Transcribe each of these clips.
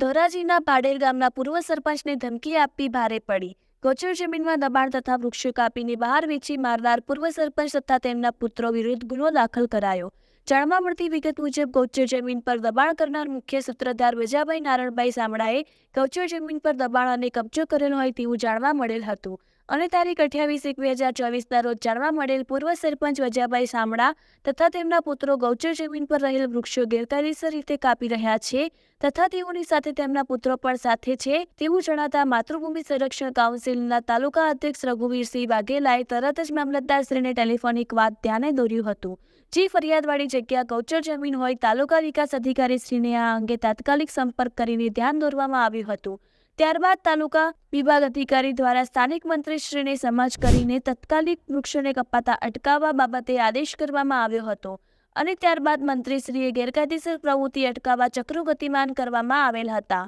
ધોરાજીના પાડેર ગામના પૂર્વ સરપંચને ધમકી આપી ભારે પડી. ગોચર જમીનમાં દબાણ તથા વૃક્ષો કાપીને બહાર વેચી મારનાર પૂર્વ સરપંચ તથા તેમના પુત્રો વિરુદ્ધ ગુનો દાખલ કરાયો. જાણવા મળતી વિગત મુજબ ગૌચર જમીન પર દબાણ કરનાર મુખ્ય સૂત્રધાર વજાભાઈ નારણભાઈ સામડાએ ગૌચર જમીન પર દબાણ અને કબજો કરેલો હોય તેવું જાણવા મળેલ હતું. અને તારીખ અઠ્યાવીસ એક બે હજાર ચોવીસના રોજ જાણવા મળેલ પૂર્વ સરપંચ વજાભાઈ સામડા તથા તેમના પુત્રો ગૌચર જમીન પર રહેલ વૃક્ષો ગેરકાયદેસર રીતે કાપી રહ્યા છે તથા તેઓની સાથે તેમના પુત્રો પણ સાથે છે તેવું જણાતા માતૃભૂમિ સંરક્ષણ કાઉન્સિલના તાલુકા અધ્યક્ષ રઘુવીરસિંહ વાઘેલાએ તરત જ મામલતદારશ્રીને ટેલિફોનિક વાત ધ્યાને દોર્યું હતું. જે ફરિયાદવાળી જગ્યા ગૌચર જમીન હોય તાલુકા વિકાસ અધિકારીશ્રીને આ અંગે તાત્કાલિક સંપર્ક કરીને ધ્યાન દોરવામાં આવ્યું હતું. ત્યારબાદ તાલુકા વિભાગ અધિકારી દ્વારા સ્થાનિક મંત્રીશ્રીને સમાજ કરીને તત્કાલિક વૃક્ષોને કપાતા અટકાવવા બાબતે આદેશ કરવામાં આવ્યો હતો અને ત્યારબાદ મંત્રીશ્રીએ ગેરકાયદેસર પ્રવૃત્તિ અટકાવવા ચક્રો ગતિમાન કરવામાં આવેલ હતા.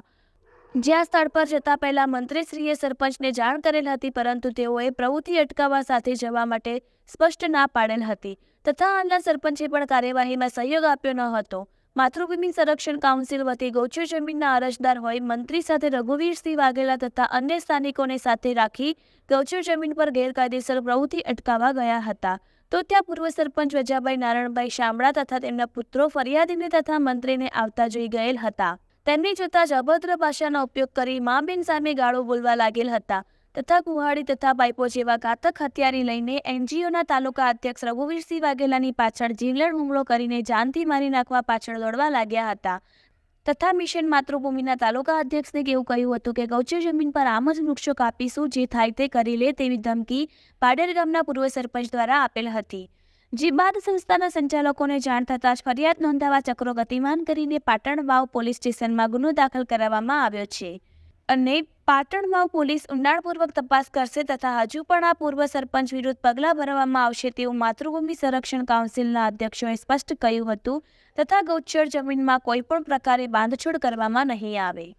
જ્યાં સ્થળ પર જતા પહેલા મંત્રીશ્રીએ સરપંચને જાણ કરેલ હતી, પરંતુ તેઓએ પ્રવૃત્તિ અટકાવવા સાથે જવા માટે સ્પષ્ટ ના પાડેલ હતી તથા હાલના સરપંચે પણ કાર્યવાહીમાં સહયોગ આપ્યો ન હતો. માતૃભૂમિ સંરક્ષણ કાઉન્સિલ વતી ગૌચર જમીનના અરજદાર હોય મંત્રી સાથે રઘુવીરસિંહ વાઘેલા તથા અન્ય સ્થાનિકોને સાથે રાખી ગૌચર જમીન પર ગેરકાયદેસર પ્રવૃત્તિ અટકાવવા ગયા હતા. તો ત્યાં પૂર્વ સરપંચ વજાભાઈ નારણભાઈ શામળા તથા તેમના પુત્રો ફરિયાદીને તથા મંત્રીને આવતા જોઈ ગયેલ હતા. તેમને જોતા જ અભદ્ર ભાષાનો ઉપયોગ કરી મા બેન સામે ગાળો બોલવા લાગેલ હતા. તથા કુહાડી તથા પાઇપો જેવા ઘાતક હથિયારી લઈને એનજીઓના તાલુકા અધ્યક્ષ રઘુવીરસિંહ વાઘેલાની પાછળ જીવલેણ હુમલો કરીને જાનથી મારી નાખવા પાછળ દોડવા લાગ્યા હતા. તથા મિશન માતૃભૂમિના તાલુકા અધ્યક્ષને કેવું કહ્યું હતું કે ગૌચર જમીન પર આમ જ વૃક્ષો કાપીશું જે થાય તે કરી લે તેવી ધમકી પાડેર ગામના પૂર્વ સરપંચ દ્વારા આપેલ હતી. જે બાદ સંસ્થાના સંચાલકોને જાણ થતાં જ ફરિયાદ નોંધાવા ચક્રો ગતિમાન કરીને પાટણ વાવ પોલીસ સ્ટેશનમાં ગુનો દાખલ કરાવવામાં આવ્યો છે. અને પાટણમાં પોલીસ ઊંડાણપૂર્વક તપાસ કરશે તથા હજુ પણ આ પૂર્વ સરપંચ વિરુદ્ધ પગલાં ભરવામાં આવશે તેવું માતૃભૂમિ સંરક્ષણ કાઉન્સિલના અધ્યક્ષોએ સ્પષ્ટ કહ્યું હતું તથા ગૌચર જમીનમાં કોઈપણ પ્રકારે બાંધછોડ કરવામાં નહીં આવે.